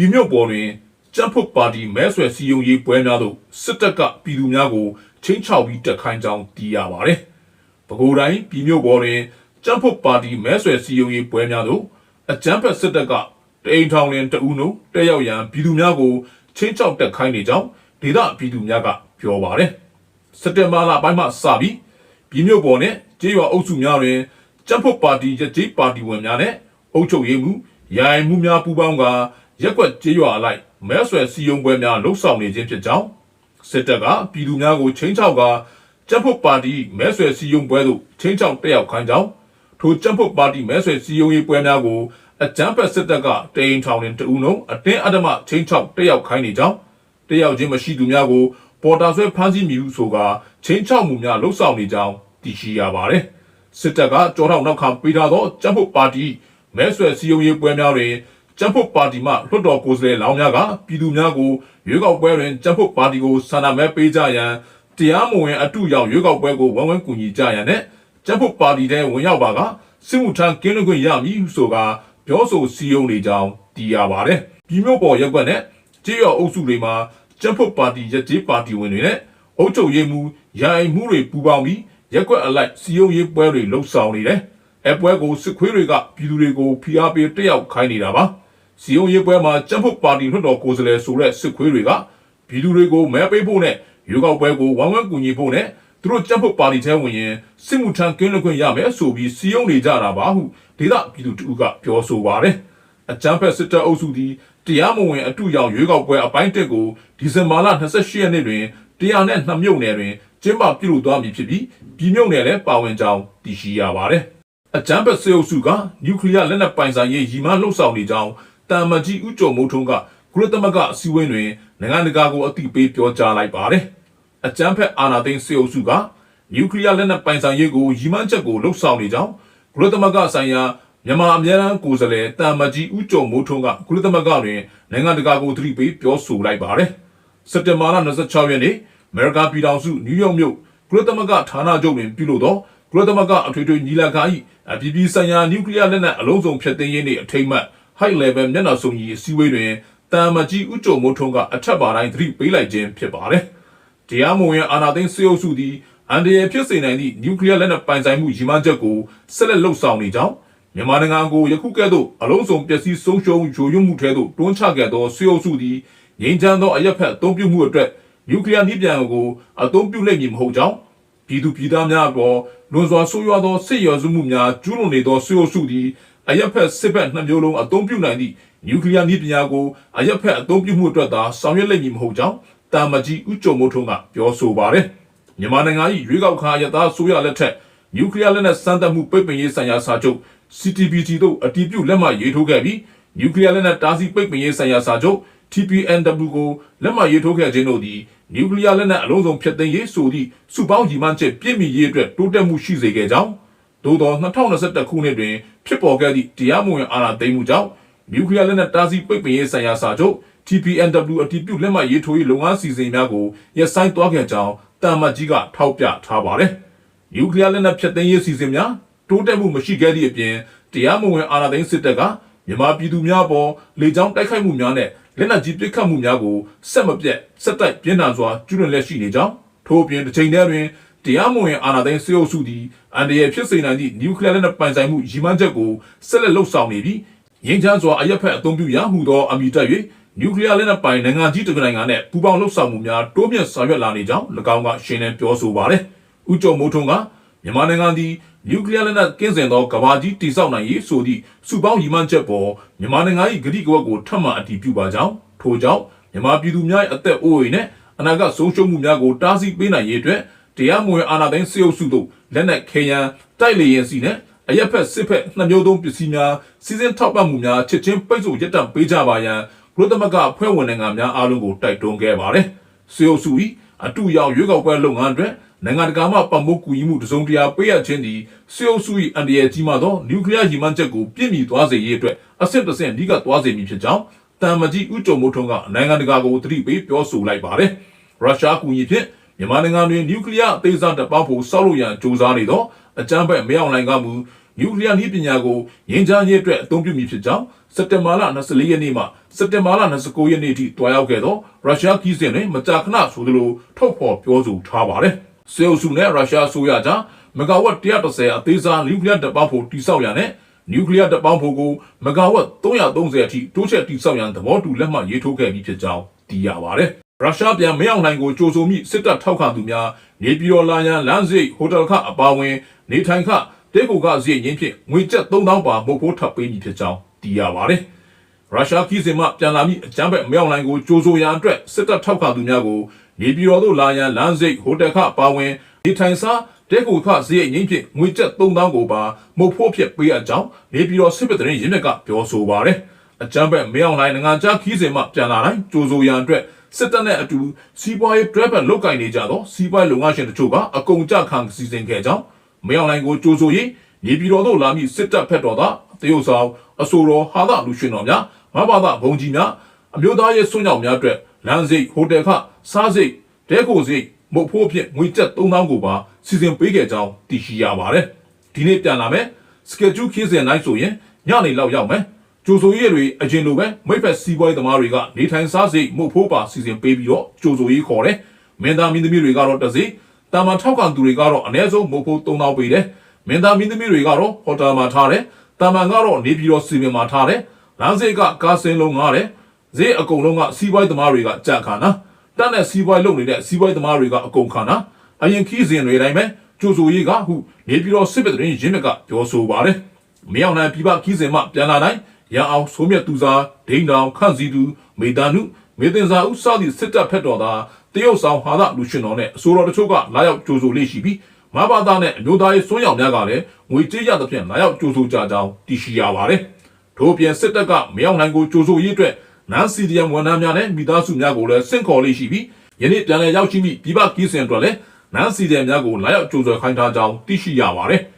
ပြည်မြို့ပေါ်တွင်ကြံ့ဖွတ်ပါတီမဲဆွယ်စည်းရုံးရေးပွဲများသို့စစ်တပ်ကပြည်သူများကိုချင်းချောက်ပြီးတက်ခိုင်းကြောင်းသိရပါတယ်။ပဲခူးတိုင်းပြည်မြို့ပေါ်တွင်ကြံ့ဖွတ်ပါတီမဲဆွယ်စည်းရုံးရေးပွဲများသို့အကြမ်းဖက်စစ်တပ်ကတအိမ်ထောင်လင်တဦးနှုတ်တက်ရောက်ရန်ပြည်သူများကိုချင်းချောက်တက်ခိုင်းနေကြောင်းဒေသပြည်သူများကပြောပါတယ်။စက်တင်ဘာလပိုင်းမှစပြီးပြည်မြို့ပေါ်နဲ့ကျေးရွာအုပ်စုများတွင်ကြံ့ဖွတ်ပါတီရကြေးပါတီဝင်များနဲ့အုပ်ချုပ်ရေးမှုရိုင်မှုများပူးပေါင်းက ရက်ကွက်ကျေးရွာအလိုက်မဲဆွယ်စီယုံပွဲများလှုပ်ဆောင်နေခြင်းဖြစ်ကြောင်းစစ်တပ်ကပြည်သူများကိုချင်းချောက်ကကြံ့ဖွတ်ပါတီမဲဆွယ်စီယုံပွဲသို့ချင်းချောက်တက်ရောက်ခိုင်းကြောင်းထိုကြံ့ဖွတ်ပါတီမဲဆွယ်စီယုံရေးပွဲများကိုအကြမ်းဖက်စစ်တပ်ကတိန်ထောင်တွင်တဦးလုံးအတင်းအဓမ္မချင်းချောက်တက်ရောက်ခိုင်းနေကြောင်းတက်ရောက်ခြင်းမရှိသူများကိုပေါ်တာဆွဲဖမ်းဆီးမိဟုဆိုကာချင်းချောက်မှုများလှုပ်ဆောင်နေကြောင်းသိရှိရပါတယ်စစ်တပ်ကကြောထောက်နောက်ခံပေးထားသောကြံ့ဖွတ်ပါတီမဲဆွယ်စီယုံရေးပွဲများတွင် ကျန်းဖုတ်ပါတီမှလွှတ်တော်ကိုယ်စားလှယ်လောင်းများကပြည်သူများကိုရွေးကောက်ပွဲတွင်ကျန်းဖုတ်ပါတီကိုဆန္ဒမဲပေးကြရန်တရားမဝင်အတုရောက်ရွေးကောက်ပွဲကိုဝိုင်းဝန်းကူညီကြရန်နဲ့ကျန်းဖုတ်ပါတီထဲဝင်ရောက်ပါကစစ်မှုထမ်းကင်းလွတ်ခွင့်ရမည်ဟုဆိုကာပြောဆိုစည်းရုံးနေကြောင်းသိရပါတယ်။ပြည်မြို့ပေါ်ရက်ကွက်နဲ့ကြေးရော်အုပ်စုတွေမှာကျန်းဖုတ်ပါတီရက်ကြေးပါတီဝင်တွေနဲ့အုပ်ချုပ်ရေးမှုရိုင်မှုတွေပူးပေါင်းပြီးရက်ကွက်အလိုက်စီယုံရေးပွဲတွေလှုပ်ဆောင်နေတယ်။အပွဲကိုစစ်ခွေးတွေကပြည်သူတွေကိုဖိအားပေးတက်ရောက်ခိုင်းနေတာပါ။ စီယုံရေးပွဲမှာကြံ့ဖို့ပါတီလွှတ်တော်ကိုယ်စားလှယ်ဆိုတဲ့စစ်ခွေးတွေကပြည်သူတွေကိုမဲပေးဖို့နဲ့ရွေးကောက်ပွဲကိုဝမ်းဝမ်းကူညီဖို့နဲ့သူတို့ကြံ့ဖို့ပါတီထဲဝင်ရင်စစ်မှုထမ်းကင်းလွတ်ခွင့်ရမယ်ဆိုပြီးစီယုံနေကြတာပါဟုဒေသပြည်သူတူကပြောဆိုပါတယ်။အကြမ်းဖက်စစ်တပ်အုပ်စုသည်တရားမဝင်အတူရောက်ရွေးကောက်ပွဲအပိုင်းတက်ကိုဒီဇင်ဘာလ28ရက်နေ့တွင်တရားနဲ့နှမြုပ်နယ်တွင်ကျင်းပပြုလုပ်သွားမည်ဖြစ်ပြီးပြည်မြုပ်နယ်လည်းပါဝင်ကြောင်းသိရှိရပါတယ်။အကြမ်းဖက်စစ်အုပ်စုကနျူကလ িয়ার လက်နက်ပိုင်ဆိုင်ရေးရည်မှန်းလှုပ်ဆောင်နေကြောင်း တာမကြီးဦးကျော်မိုးထွန်းကကုလသမဂ္ဂအစည်းအဝေးတွင်နိုင်ငံတကာကိုအသိပေးပြောကြားလိုက်ပါတယ်။အကြမ်းဖက်အာဏာသိမ်းစစ်အုပ်စုကနျူကလ িয়ার လက်နက်ပိုင်ဆိုင်ရေးကိုရည်မှန်းချက်ကိုလှုပ်ဆောင်နေကြောင်းကုလသမဂ္ဂဆိုင်ရာမြန်မာအမြဲတမ်းကိုယ်စားလှယ်တာမကြီးဦးကျော်မိုးထွန်းကကုလသမဂ္ဂတွင်နိုင်ငံတကာကိုသတိပေးပြောဆိုလိုက်ပါတယ်။စက်တင်ဘာလ26ရက်နေ့အမေရိကန်ပြည်ထောင်စုနယူးယောက်မြို့ကုလသမဂ္ဂဌာနချုပ်တွင်ပြုလုပ်သောကုလသမဂ္ဂအထွေထွေညီလာခံ၏အပြည်ပြည်ဆိုင်ရာနျူကလ িয়ার လက်နက်အလုံးစုံဖျက်သိမ်းရေးနှင့်အထိမ်းအမှတ် high level မျက်နှာစုံကြီးအစည်းအဝေးတွင်တာမကြီးဥကြုံမိုးထုံးကအထက်ပါတိုင်းသတိပေးလိုက်ခြင်းဖြစ်ပါတယ်။တရားမဝင်အာဏာသိမ်းစစ်အုပ်စုသည်အန်ဒီရဖြစ်စေနိုင်သည့်နျူကလ িয়ার လက်နက်ပိုင်ဆိုင်မှုရည်မှန်းချက်ကိုဆက်လက်လှုပ်ဆောင်နေကြောင်းမြန်မာနိုင်ငံကိုယခုကဲ့သို့အလုံးစုံပျက်စီးဆုံးရှုံးယိုယွမှုထဲသို့တွန်းချခဲ့သောစစ်အုပ်စုသည်ငြိမ်းချမ်းသောအရက်ဖက်အသုံးပြုမှုအတွက်နျူကလ িয়ারနည်းပြန်ကိုအသုံးပြုနိုင်မည်မဟုတ်ကြောင်းပြည်သူပြည်သားများပေါ်လွန်စွာဆိုးရွားသောစစ်ရာဇဝမှုများကျူးလွန်နေသောစစ်အုပ်စုသည် အရက်ဖက်စစ်ဘက်နှစ်မျိုးလုံးအသုံးပြုနိုင်သည့်နျူကလ িয়ারနည်းပညာကိုအရက်ဖက်အသုံးပြုမှုအတွက်သာဆောင်ရွက်လိမ့်မည်မဟုတ်ကြောင်းတာမကြီးဦးကျော်မိုးထွန်းကပြောဆိုပါတယ်။မြန်မာနိုင်ငံ၏ရွေးကောက်ခံရသားဆိုရလက်ထက်နျူကလ িয়ারလက်နက်စမ်းသပ်မှုပိတ်ပင်ရေးဆိုင်ရာစာချုပ် CTBT တို့အတည်ပြုလက်မှတ်ရေးထိုးခဲ့ပြီးနျူကလ িয়ারလက်နက်တားဆီးပိတ်ပင်ရေးဆိုင်ရာစာချုပ် TPNW ကိုလက်မှတ်ရေးထိုးခဲ့ခြင်းတို့သည်နျူကလ িয়ারလက်နက်အလုံးစုံဖျက်သိမ်းရေးဆိုသည့်စုပေါင်းညီမှန်းချက်ပြည့်မီရေးအတွက်တိုးတက်မှုရှိစေခဲ့ကြောင်း သို့သော2021ခုနှစ်တွင်ဖြစ်ပေါ်ခဲ့သည့်တရားမဝင်အာဏာသိမ်းမှုကြောင့်နျူကလ িয়ারလက်နက်တားဆီးပိတ်ပင်ရေးဆိုင်ရာစာချုပ် TPNW အတည်ပြုလက်မှတ်ရေးထိုးရေးလုပ်ငန်းစီစဉ်များကိုရပ်ဆိုင်းသွားခဲ့ကြောင်းတာမတ်ကြီးကထောက်ပြထားပါတယ်။နျူကလ িয়ারလက်နက်ဖျက်သိမ်းရေးစီစဉ်များတိုးတက်မှုမရှိခဲ့သည့်အပြင်တရားမဝင်အာဏာသိမ်းစစ်တပ်ကမြန်မာပြည်သူများပေါ်လေကြောင်းတိုက်ခိုက်မှုများနဲ့လက်နက်ကြီးပစ်ခတ်မှုများကိုဆက်မပြတ်ဆက်တိုက်ပြင်းထန်စွာကျူးလွန်လက်ရှိနေကြောင်းထို့အပြင်တစ်ချိန်တည်းတွင် တရားမဝင်အာဏာသိမ်းစစ်အုပ်စုသည်အန်ဒီရဖြစ်စေနိုင်သည့်နျူကလ িয়ারလက်နက်ပိုင်ဆိုင်မှုရည်မှန်းချက်ကိုဆက်လက်လှုပ်ဆောင်နေပြီးငင်းချမ်းစွာအရက်ဖက်အသုံးပြုရဟုသောအမိတက်၍နျူကလ িয়ারလက်နက်ပိုင်နိုင်ငံကြီးတစ်နိုင်ငံနဲ့ပူးပေါင်းလှုပ်ဆောင်မှုများတိုးမြင့်ဆောင်ရွက်လာနေကြောင်း၎င်းကရှင်းလင်းပြောဆိုပါတယ်။ဦးကျော်မိုးထွန်းကမြန်မာနိုင်ငံသည်နျူကလ িয়ারလက်နက်ကင်းစင်သောကမ္ဘာကြီးတည်ဆောက်နိုင်ရေးဆိုသည့်စုပေါင်းရည်မှန်းချက်ပေါ်မြန်မာနိုင်ငံ၏ဂတိကဝတ်ကိုထပ်မံအတည်ပြုပါကြောင်းထို့ကြောင့်မြန်မာပြည်သူများ၏အသက်အိုးအိမ်နဲ့အနာဂတ်ဆုံးရှုံးမှုများကိုတားဆီးပေးနိုင်ရေးအတွက် တရားမဝင်အာဏာသိမ်းစစ်အုပ်စုတို့လက်နက်ခဲယမ်းတိုက်လေရင်စီနဲ့အရက်ဖက်စစ်ဖက်နှစ်မျိုးသုံးပစ္စည်းများစီစဉ်ထောက်ပံ့မှုများချက်ချင်းပိတ်ဆို့ရပ်တန့်ပေးကြပါရန်ကုလသမဂ္ဂဖွဲ့ဝင်နိုင်ငံများအားလုံးကိုတိုက်တွန်းခဲ့ပါတယ်။စစ်အုပ်စု၏အတူရောက်ရွေးကောက်ပွဲလုပ်ငန်းအတွက်နိုင်ငံတကာမှပတ်မိုးကူညီမှုတစုံတရာပေးရခြင်းသည်စစ်အုပ်စု၏အန်ဒီရဲ့ကြီးမားသောနျူကလ িয়ার ရည်မှန်းချက်ကိုပြည့်မီသွားစေရေးအတွက်အဆင့်တစ်ဆင့်အဓိကသွားစေမည်ဖြစ်ကြောင်းတမ်မကြီးဦးကျော်မိုးထွန်းကနိုင်ငံတကာကိုသတိပေးပြောဆိုလိုက်ပါတယ်။ရုရှားကူညီဖြင့် မြန်မာနိုင်ငံတွင်နျူကလ িয়ার အသေးစားတပ်ပေါင်းဖို့စောက်လို့ရန်စ조사နေသောအကြမ်းဖက်မရောက်နိုင်ကမူန နျူကလ িয়ারနည်းပညာကိုငြိမ်းချမ်းရေးအတွက်အသုံးပြုမည်ဖြစ်ကြောင်းစက်တင်ဘာလ24ရက်နေ့မှစက်တင်ဘာလ29ရက်နေ့ထိတွားရောက်ခဲ့သောရုရှားခီးစဉ်တွင်မကြာခဏဆိုသလိုထုတ်ဖော်ပြောဆိုထားပါတယ်။စေအုပ်စုနဲ့ရုရှားအစိုးရကြားမဂါဝတ်130အသေးစားနျူကလ িয়ার တပ်ပေါင်းဖို့တိစောက်ရတဲ့နျူကလ িয়ার တပ်ပေါင်းဖို့ကိုမဂါဝတ်330အထိတိုးချဲ့တိစောက်ရန်သဘောတူလက်မှတ်ရေးထိုးခဲ့ပြီးဖြစ်ကြောင်းသိရပါတယ်။ ရုရှားပြန်မရောက်နိုင်ကိုကြိုးဆိုမိစစ်တပ်ထောက်ခံသူများနေပြည်တော်လာရန်လမ်းစိတ်ဟိုတယ်ခအပါဝင် နေထိုင်ခတဲကိုကစရိတ်ရင်းဖြင့်ငွေကျပ်3000ပါမုတ်ဖိုးထပ်ပေးမည်ဖြစ်ကြောင်းသိရပါတယ်။ရုရှားခီးစင်မှပြန်လာမိအကြမ်းဖက်မရောက်နိုင်ကိုကြိုးဆိုရန်အတွက်စစ်တပ်ထောက်ခံသူများကိုနေပြည်တော်သို့လာရန်လမ်းစိတ်ဟိုတယ်ခအပါဝင်နေထိုင်စားတဲကိုခစရိတ်ရင်းဖြင့်ငွေကျပ်3000ကိုပါမုတ်ဖိုးဖြစ်ပေးအပ်ကြောင်းနေပြည်တော်စစ်ပတဲ့ရင်းမြစ်ကပြောဆိုပါတယ်။အကြမ်းဖက်မရောက်နိုင်နိုင်ငံခြားခီးစင်မှပြန်လာတိုင်းကြိုးဆိုရန်အတွက် စစ်တပ်နဲ့အတူစီးပွားရေးတွဲဖက်လုပ်ကိုင်နေကြသောစီးပွားရေးလုပ်ငန်းရှင်တို့ကအကုန်ကြခံစီစဉ်ခဲ့ကြောင်းမရောက်နိုင်ကိုကြိုးဆိုရေးနေပြည်တော်သို့လာမည့်စစ်တပ်ဖက်တော်သားတရုတ်ဆောင်အဆိုတော်ဟာသလူရှင်တော်များမဘာသာဘုံကြီးများအမျိုးသားရေးစွန့်ကြောက်များအတွက်လမ်းစိတ်ဟိုတယ်ခစားစိတ်တဲကိုစိတ်မုတ်ဖိုးဖြင့်ငွေကျပ်3000ကိုပါစီစဉ်ပေးခဲ့ကြောင်းသိရှိရပါတယ်ဒီနေ့ပြန်လာမယ်စကက်ဂျူးခီးစဉ်တိုင်းဆိုရင်ညနေလောက်ရောက်မယ် ကျိုးဆိုရေးတွေအရင်လိုပဲမိဖက်စီးပွားရေးသမားတွေကနေထိုင်စားစိတ်မှုတ်ဖိုးပါစီစဉ်ပေးပြီးတော့ကျိုးဆိုရေးခေါ်တယ်မင်းသားမင်းသမီးတွေကတော့တစ်စီတာမန်ထောက်ခံသူတွေကတော့အ ਨੇ ဆုံးမှုတ်ဖိုး3000ပေးတယ်မင်းသားမင်းသမီးတွေကတော့ဟိုတယ်မှာထားတယ်တာမန်ကတော့နေပြည်တော်စီမံမှာထားတယ်လမ်းစိတ်ကကားစင်းလုံးငားတယ်ဈေးအကုန်လုံးကစီးပွားရေးသမားတွေကကြက်ခါနာတက်တဲ့စီးပွားရေးလုပ်နေတဲ့စီးပွားရေးသမားတွေကအကုန်ခါနာအရင်ခီးစဉ်တွေတိုင်းပဲကျိုးဆိုရေးကဟုနေပြည်တော်စစ်ပတဲ့ရင်းမြစ်ကပြောဆိုပါတယ်မရောက်နိုင်ပြပခီးစဉ်မှပြန်လာတိုင်း ရန်အောင်ဆိုးမြတ်သူစားဒိန်းတောင်ခန့်စီသူမေတာနုမေတင်စာဥစသည့်စစ်တပ်ဖက်တော်သားတရုတ်ဆောင်ဟာသလူရှင်တော်နဲ့အစိုးရတချို့ကလာရောက်ကြိုဆိုလေးရှိပြီးမဘာသာနဲ့အမျိုးသားရေးစွန်းရောက်များကလည်းငွေကြေးရသဖြင့်လာရောက်ကြိုဆိုကြကြောင်းသိရှိရပါတယ်။ထို့ပြင်စစ်တပ်ကမရောက်နိုင်ကိုကြိုဆိုရေးအတွက်နန်စီဒီယမ်ဝန်ထမ်းများနဲ့မိသားစုများကိုလည်းစင့်ခေါ်လေးရှိပြီးယနေ့ပြန်လည်ရောက်ရှိမိပြည်ပကီးစင်အတွက်လည်းနန်စီဒီယမ်များကိုလာရောက်ကြိုဆိုခိုင်းထားကြောင်းသိရှိရပါတယ်။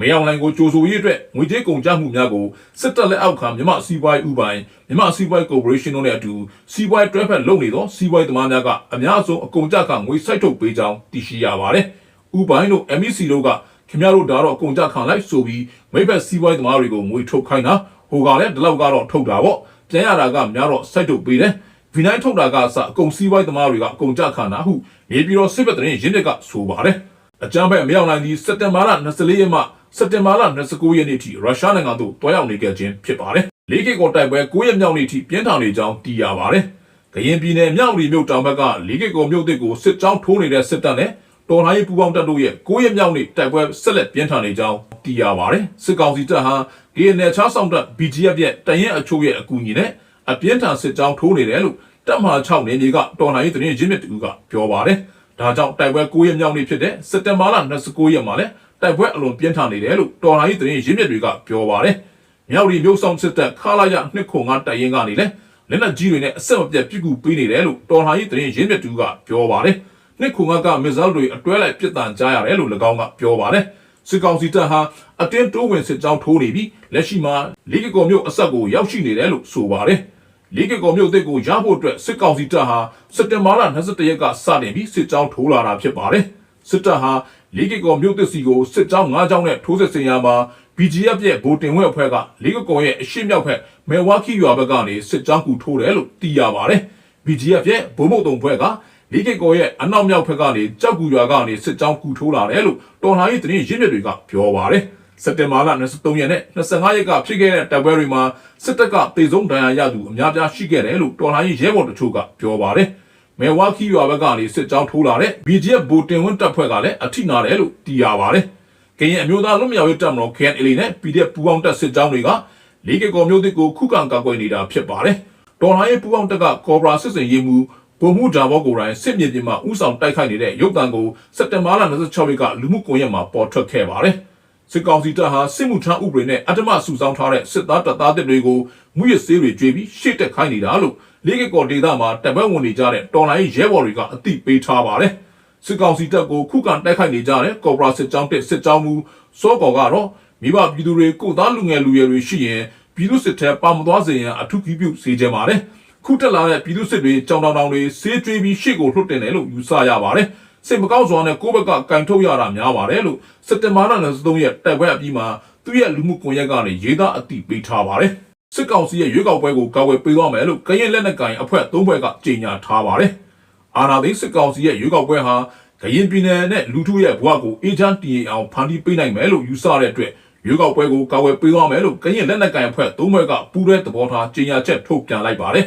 မရောက်နိုင်ကိုကြိုဆိုရေးအတွက်ငွေကြေးကုန်ကျမှုများကိုစစ်တပ်လက်အောက်ခံမြမစီးပွားရေးဥပိုင်မြမစီးပွားရေးကော်ပိုရေးရှင်းတို့နဲ့အတူစီးပွားရေးတွဲဖက်လုပ်နေသောစီးပွားရေးသမားများကအများဆုံးအကုန်ကျခံငွေစိုက်ထုတ်ပေးကြောင်းသိရှိရပါတယ်။ဥပိုင်တို့ MEC တို့ကခင်ဗျားတို့ဒါတော့အကုန်ကျခံလိုက်ဆိုပြီးမိဘစီးပွားရေးသမားတွေကိုငွေထုတ်ခိုင်းတာဟိုကလည်းဒီလောက်ကတော့ထုတ်တာပေါ့ပြန်ရတာကများတော့စိုက်ထုတ်ပေးတယ်ဗီနိုင်းထုတ်တာကအစအကုန်စီးပွားရေးသမားတွေကအကုန်ကြခံတာဟုနေပြည်တော်စစ်ဘက်တရင်ရင်းမြစ်ကဆိုပါတယ် အကြမ်းဖက်အမြောက်နိုင်သည့်စက်တင်ဘာလ24ရက်မှစက်တင်ဘာလ29ရက်နေ့ထိရုရှားနိုင်ငံသို့တွားရောက်နေခဲ့ခြင်းဖြစ်ပါတယ်။လေးကိကောတိုက်ပွဲ9ရက်မြောက်နေ့ထိပြင်းထန်နေကြောင်းသိရပါတယ်။ကရင်ပြည်နယ်မြောက်ရီမြို့တောင်ဘက်ကလေးကိကောမြို့သစ်ကိုစစ်ကြောင်းထိုးနေတဲ့စစ်တပ်နဲ့တော်လှန်ရေးပူးပေါင်းတပ်တို့ရဲ့9ရက်မြောက်နေ့တိုက်ပွဲဆက်လက်ပြင်းထန်နေကြောင်းသိရပါတယ်။စစ်ကောင်စီတပ်ဟာ KNL ချားဆောင်တပ် BGF ရဲ့တရင်အချို့ရဲ့အကူအညီနဲ့အပြင်းထန်စစ်ကြောင်းထိုးနေတယ်လို့တပ်မဟာ6နေမြေကတော်လှန်ရေးတရင်ရင်းမြစ်တူကပြောပါတယ်။ ဒါကြောင့်တိုက်ပွဲ9ရက်မြောက်နေ့ဖြစ်တဲ့စက်တင်ဘာလ29ရက်မှာလည်းတိုက်ပွဲအလွန်ပြင်းထန်နေတယ်လို့တော်လိုင်းသတင်းရင်းမြစ်တွေကပြောပါတယ်။မြောက်ရီမျိုးဆောင်စစ်တပ်ခလာရနှစ်ခုငါတိုက်ရင်ကနေလည်းလက်နက်ကြီးတွေနဲ့အဆက်မပြတ်ပြစ်ကူပေးနေတယ်လို့တော်လိုင်းသတင်းရင်းမြစ်တွေကပြောပါတယ်။နှစ်ခုငါကမစ်ဇိုင်းတွေအတွဲလိုက်ပြစ်ဒဏ်ကြားရတယ်လို့၎င်းကပြောပါတယ်။စစ်ကောင်စီတပ်ဟာအတင်းတိုးဝင်စစ်ကြောင်းထိုးနေပြီးလက်ရှိမှာလီဂီကောမျိုးအဆက်ကိုရောက်ရှိနေတယ်လို့ဆိုပါတယ်။ လီဂီကောမျိုးအသစ်ကိုရဖို့အတွက်စစ်ကောင်စီတပ်ဟာစက်တင်ဘာလ22ရက်ကစတင်ပြီးစစ်ကြောင်းထိုးလာတာဖြစ်ပါတယ်။စစ်တပ်ဟာလေးကကောမြို့သစ်စီကိုစစ်ကြောင်း၅ကြောင်းနဲ့ထိုးစစ်ဆင်ရမှာ BGF ရဲ့ဗိုလ်တင်ဝက်အဖွဲ့ကလေးကကောရဲ့အရှိမြောက်ဘက်မဲဝါခီရွာဘက်ကနေစစ်ကြောင်းကူထိုးတယ်လို့သိရပါတယ်။ BGF ရဲ့ဗိုလ်မုတ်တုံဖွဲ့ကလေးကကောရဲ့အနောက်မြောက်ဘက်ကနေကြောက်ကူရွာကနေစစ်ကြောင်းကူထိုးလာတယ်လို့တော်လှန်ရေးသတင်းရင်းမြစ်တွေကပြောပါတယ်။ စက်တင်ဘာလ23ရက်နဲ့25ရက်ကဖြစ်ခဲ့တဲ့တပ်ပွဲတွေမှာစစ်တပ်ကတေဆုံးဒဏ်ရာရသူအများပြားရှိခဲ့တယ်လို့တော်လှန်ရေးရဲဘော်တို့ကပြောပါတယ်။မဲဝါခီရွာဘက်ကနေစစ်ကြောင်းထိုးလာတဲ့ BGF ဘူတင်ဝင်းတပ်ဖွဲ့ကလည်းအထိနာတယ်လို့သိရပါတယ်။ကရင်အမျိုးသားလွတ်မြောက်ရေးတပ်မတော် KNL နဲ့ PDF ပူးပေါင်းတပ်စစ်ကြောင်းတွေကလေးကကော်မျိုးတစ်ကိုခုခံကာကွယ်နေတာဖြစ်ပါတယ်။တော်လိုင်းရေးပူးပေါင်းတပ်ကကော်ဘရာစစ်စင်ရေးမှုဗိုလ်မှူးဂျာဘောကိုယ်တိုင်စစ်မြေပြင်မှာဥဆောင်တိုက်ခိုက်နေတဲ့ရုပ်သံကိုစက်တင်ဘာလ26ရက်ကလူမှုကွန်ရက်မှာပေါ်ထွက်ခဲ့ပါတယ်။ စစ်ကောင်စီတပ်ဟာစစ်မှုထမ်းဥပဒေနဲ့အတ္တမစုဆောင်းထားတဲ့စစ်သားတပ်သားတွေကိုမှုရစေးတွေကြွေးပြီးရှေ့တက်ခိုင်းနေတာလို့လေးကကော်ဒေတာမှာတပ်ပွဲဝင်နေကြတဲ့တော်လိုင်းရဲဘော်တွေကအသိပေးထားပါတယ်။စစ်ကောင်စီတပ်ကိုခုခံတိုက်ခိုက်နေကြတဲ့ကော်ပိုရာစစ်ကြောင်းတက်စစ်ကြောင်းမူစောကော်ကတော့မိဘပြည်သူတွေကိုသားလူငယ်လူရွယ်တွေရှိရင်ပြည်သူစစ်တပ်ပါမသွားစေရန်အထူးကြီးပြုစေချင်ပါတယ်။ခုတက်လာတဲ့ပြည်သူစစ်တွေကြောင်တောင်တောင်တွေဆေးကြွေးပြီးရှေ့ကိုလှုပ်တင်တယ်လို့ယူဆရပါတယ်။ စိတ်မကောင်းစွာနဲ့ကိုယ့်ဘက်ကကင်ထုတ်ရတာများပါတယ်လို့စက်တင်ဘာလ23ရက်တိုက်ပွဲအပြီးမှာသူ့ရဲ့လူမှုကွန်ရက်ကနေရေးသားအသိပေးထားပါတယ်စစ်ကောင်စီရဲ့ရွေးကောက်ပွဲကိုကာကွယ်ပေးသွားမယ်လို့ကရင်လက်နက်ကိုင်အဖွဲ့၃ဘက်ကကြေညာထားပါတယ်အာနာသိန်းစစ်ကောင်စီရဲ့ရွေးကောက်ပွဲဟာကရင်ပြည်နယ်နဲ့လူထုရဲ့ဘဝကိုအေဂျင့်တည်အောင်ဖန်တီးပေးနိုင်မယ်လို့ယူဆတဲ့အတွက်ရွေးကောက်ပွဲကိုကာကွယ်ပေးသွားမယ်လို့ကရင်လက်နက်ကိုင်အဖွဲ့၃ဘက်ကပူးရဲသဘောထားကြေညာချက်ထုတ်ပြန်လိုက်ပါတယ်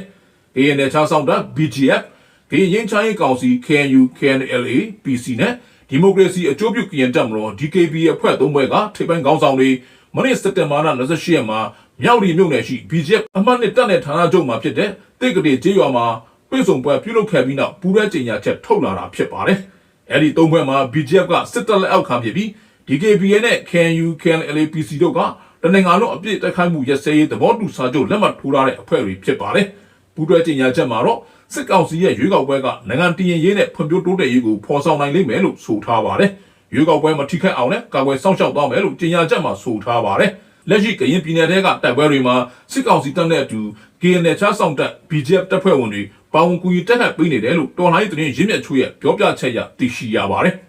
ကရင်နယ်ခြားဆောင်တပ် BGF ကရင်ရင်ချိုင်းရေးကောင်စီ KNU KNLA PC နဲ့ဒီမိုကရေစီအကျိုးပြုကရင်တပ်မတော် DKB အဖွဲ့သုံးဘွဲကထိပ်ပိုင်းခေါင်းဆောင်တွေမနေ့စက်တင်ဘာလ28ရက်မှာမြောက်ရီမြို့နယ်ရှိ BGF အမှတ်နှစ်တပ်နယ်ဌာနချုပ်မှာဖြစ်တဲ့တိတ်ကလေးကျေးရွာမှာပြည်စုံပွဲပြုလုပ်ခဲ့ပြီးနောက်ပူးရဲကြေညာချက်ထုတ်လာတာဖြစ်ပါတယ်။အဲဒီသုံးဘွဲမှာ BGF ကစစ်တပ်လက်အောက်ခံဖြစ်ပြီး DKBA နဲ့ KNU KNLA PC တို့ကတနင်္ဂနွေလုံးအပြည့်တိုက်ခိုက်မှုရစဲရေးသဘောတူစာချုပ်လက်မှတ်ထိုးထားတဲ့အဖွဲ့တွေဖြစ်ပါတယ်။ပူးရဲကြေညာချက်မှာတော့ စစ်ကောင်စီရဲ့ရွေးကောက်ပွဲကနိုင်ငံတည်ရင်ရေးနဲ့ဖွံ့ဖြိုးတိုးတက်ရေးကိုဖော်ဆောင်နိုင်လိမ့်မယ်လို့ဆိုထားပါတယ်။ရွေးကောက်ပွဲမထိခိုက်အောင်နဲ့ကာကွယ်စောင့်ရှောက်သွားမယ်လို့ကြေညာချက်မှာဆိုထားပါတယ်။လက်ရှိကရင်ပြည်နယ်ထဲကတိုက်ပွဲတွေမှာစစ်ကောင်စီတပ်နဲ့အတူ KNL ချဆောင်တပ် BGF တပ်ဖွဲ့ဝင်တွေပါဝင်ကူညီတက်ခတ်ပေးနေတယ်လို့တော်လိုင်းသတင်းရင်းမြစ်ချို့ရဲ့ပြောပြချက်အရသိရှိရပါတယ်။